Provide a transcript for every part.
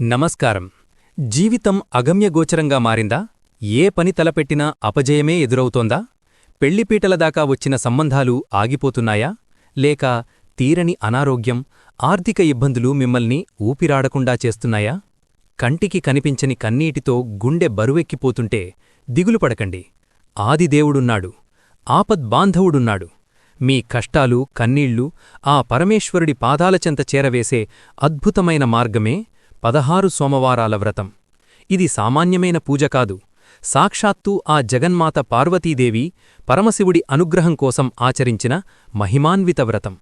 నమస్కారం. జీవితం అగమ్యగోచరంగా మారిందా? ఏ పని తలపెట్టినా అపజయమే ఎదురవుతోందా? పెళ్ళిపీటల దాకా వచ్చిన సంబంధాలు ఆగిపోతున్నాయా? లేక తీరని అనారోగ్యం ఆర్థిక ఇబ్బందులు మిమ్మల్ని ఊపిరాడకుండా చేస్తున్నాయా? కంటికి కనిపించని కన్నీటితో గుండె బరువెక్కిపోతుంటే దిగులు పడకండి. ఆదిదేవుడున్నాడు. ఆపద్బాంధవుడున్నాడు. మీ కష్టాలు కన్నీళ్ళు ఆ పరమేశ్వరుడి పాదాలచెంత చేరవేసే అద్భుతమైన మార్గమే పదహారు సోమవారాల వ్రతం. ఇది సామాన్యమైన పూజ కాదు. సాక్షాత్తూ ఆ జగన్మాత పార్వతీదేవి పరమశివుడి అనుగ్రహం కోసం ఆచరించిన మహిమాన్విత వ్రతం.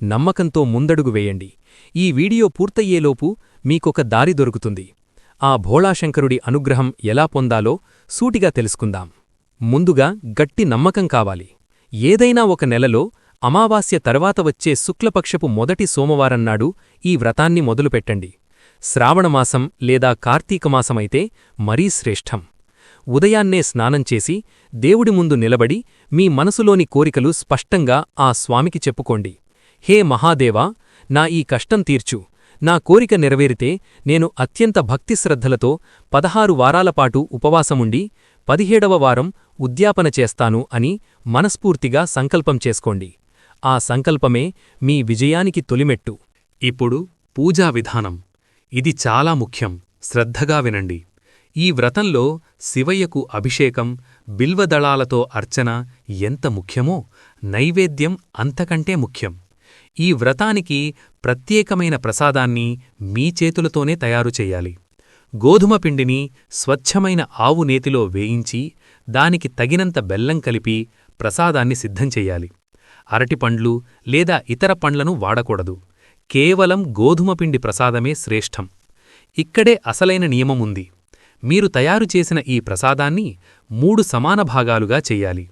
నమ్మకంతో ముందడుగు వేయండి. ఈ వీడియో పూర్తయ్యేలోపు మీకొక దారి దొరుకుతుంది. ఆ భోళాశంకరుడి అనుగ్రహం ఎలా పొందాలో సూటిగా తెలుసుకుందాం. ముందుగా గట్టి నమ్మకం కావాలి. ఏదైనా ఒక నెలలో అమావాస్య తర్వాత వచ్చే శుక్లపక్షపు మొదటి సోమవారం నాడు ఈ వ్రతాన్ని మొదలుపెట్టండి. శ్రావణమాసం లేదా కార్తీకమాసమైతే మరీ శ్రేష్టం. ఉదయాన్నే స్నానం చేసి దేవుడి ముందు నిలబడి మీ మనసులోని కోరికలు స్పష్టంగా ఆ స్వామికి చెప్పుకోండి. హే మహాదేవా నా ఈ కష్టం తీర్చు. నా కోరిక నెరవేరితే నేను అత్యంత భక్తిశ్రద్ధలతో పదహారు వారాలపాటు ఉపవాసముండి పదిహేడవ వారం ఉద్యాపన చేస్తాను అని మనస్ఫూర్తిగా సంకల్పం చేసుకోండి. ఆ సంకల్పమే మీ విజయానికి తొలిమెట్టు. ఇప్పుడు పూజా విధానం. ఇది చాలా ముఖ్యం. శ్రద్ధగా వినండి. ఈ వ్రతంలో శివయ్యకు అభిషేకం బిల్వదళాలతో అర్చన ఎంత ముఖ్యమో నైవేద్యం అంతకంటే ముఖ్యం. ఈ వ్రతానికి ప్రత్యేకమైన ప్రసాదాన్ని మీ చేతులతోనే తయారు చెయ్యాలి గోధుమ పిండిని స్వచ్ఛమైన ఆవు నేతిలో వేయించి దానికి తగినంత బెల్లం కలిపి ప్రసాదాన్ని సిద్ధం చెయ్యాలి అరటిపండ్లు లేదా ఇతర పండ్లను వాడకూడదు. కేవలం గోధుమపిండి ప్రసాదమే శ్రేష్టం. ఇక్కడే అసలైన నియమముంది మీరు తయారు చేసిన ఈ ప్రసాదాన్ని మూడు సమాన భాగాలుగా చెయ్యాలి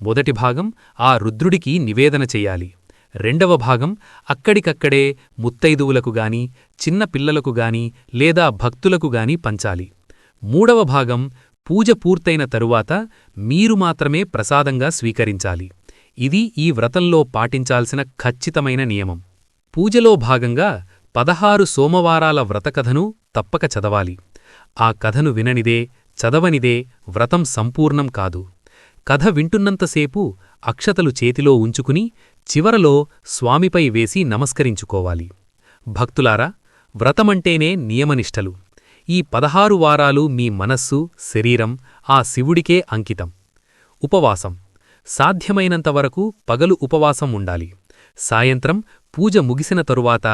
మొదటి భాగం ఆ రుద్రుడికి నివేదన చెయ్యాలి రెండవ భాగం అక్కడికక్కడే ముత్తైదువులకు గాని చిన్న పిల్లలకు గాని లేదా భక్తులకు గాని పంచాలి. మూడవ భాగం పూజ పూర్తయిన తరువాత మీరు మాత్రమే ప్రసాదంగా స్వీకరించాలి. ఇది ఈ వ్రతంలో పాటించాల్సిన ఖచ్చితమైన నియమం. పూజలో భాగంగా పదహారు సోమవారాల వ్రతకథను తప్పక చదవాలి. ఆ కథను విననిదే చదవనిదే వ్రతం సంపూర్ణం కాదు. కథ వింటున్నంతసేపు అక్షతలు చేతిలో ఉంచుకుని చివరలో స్వామిపై వేసి నమస్కరించుకోవాలి. భక్తులారా వ్రతమంటేనే నియమనిష్టలు. ఈ పదహారు వారాలు మీ మనస్సు శరీరం ఆ శివుడికే అంకితం. ఉపవాసం. సాధ్యమైనంతవరకు పగలు ఉపవాసం ఉండాలి. సాయంత్రం పూజ ముగిసిన తరువాత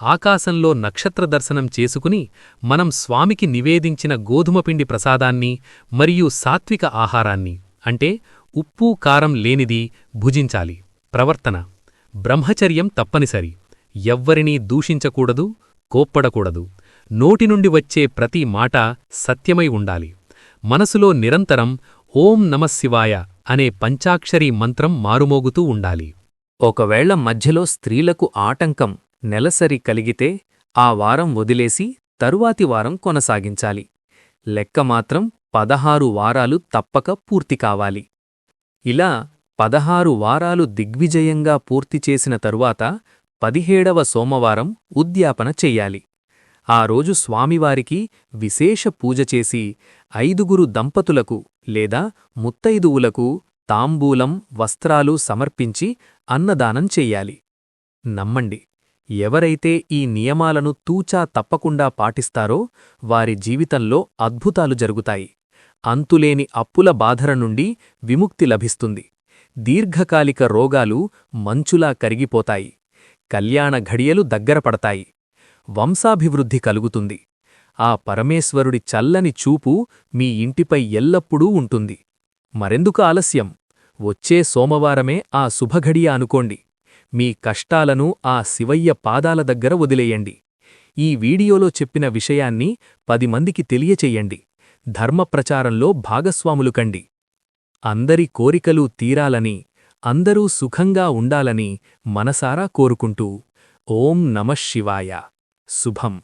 ఆకాశంలో నక్షత్ర దర్శనం చేసుకుని మనం స్వామికి నివేదించిన గోధుమపిండి ప్రసాదాన్ని మరియు సాత్విక ఆహారాన్ని అంటే ఉప్పు కారం లేనిది భుజించాలి. ప్రవర్తన బ్రహ్మచర్యం తప్పనిసరి. ఎవ్వరినీ దూషించకూడదు కోప్పడకూడదు. నోటి నుండి వచ్చే ప్రతి మాట సత్యమై ఉండాలి. మనసులో నిరంతరం ఓం నమశివాయ అనే పంచాక్షరీ మంత్రం మారుమోగుతూ ఉండాలి. ఒకవేళ మధ్యలో స్త్రీలకు ఆటంకం నెలసరి కలిగితే ఆ వారం వదిలేసి తరువాతి వారం కొనసాగించాలి. లెక్క మాత్రం పదహారు వారాలు తప్పక పూర్తి కావాలి. ఇలా పదహారు వారాలు దిగ్విజయంగా పూర్తి చేసిన తరువాత పదిహేడవ సోమవారం ఉద్యాపన చెయ్యాలి ఆ రోజు స్వామివారికి విశేష పూజ చేసి ఐదుగురు దంపతులకు లేదా ముత్తైదువులకు తాంబూలం వస్త్రాలు సమర్పించి అన్నదానం చెయ్యాలి. నమ్మండి ఎవరైతే ఈ నియమాలను తూచా తప్పకుండా పాటిస్తారో వారి జీవితంలో అద్భుతాలు జరుగుతాయి. అంతులేని అప్పుల బాధర నుండి విముక్తి లభిస్తుంది. దీర్ఘకాలిక రోగాలు మంచులా కరిగిపోతాయి. కళ్యాణ ఘడియలు దగ్గరపడతాయి వంశాభివృద్ధి కలుగుతుంది. ఆ పరమేశ్వరుడి చల్లని చూపు మీ ఇంటిపై ఎల్లప్పుడూ ఉంటుంది. మరెందుకు ఆలస్యం? వచ్చే సోమవారమే ఆ శుభఘడియ అనుకోండి. మీ కష్టాలను ఆ శివయ్య పాదాల దగ్గర వదిలేయండి. ఈ వీడియోలో చెప్పిన విషయాన్ని పది మందికి తెలియచెయ్యండి ధర్మప్రచారంలో భాగస్వాములు కండి. అందరి కోరికలు తీరాలని అందరూ సుఖంగా ఉండాలని మనసారా కోరుకుంటూ ఓం నమఃశివాయ శుభం.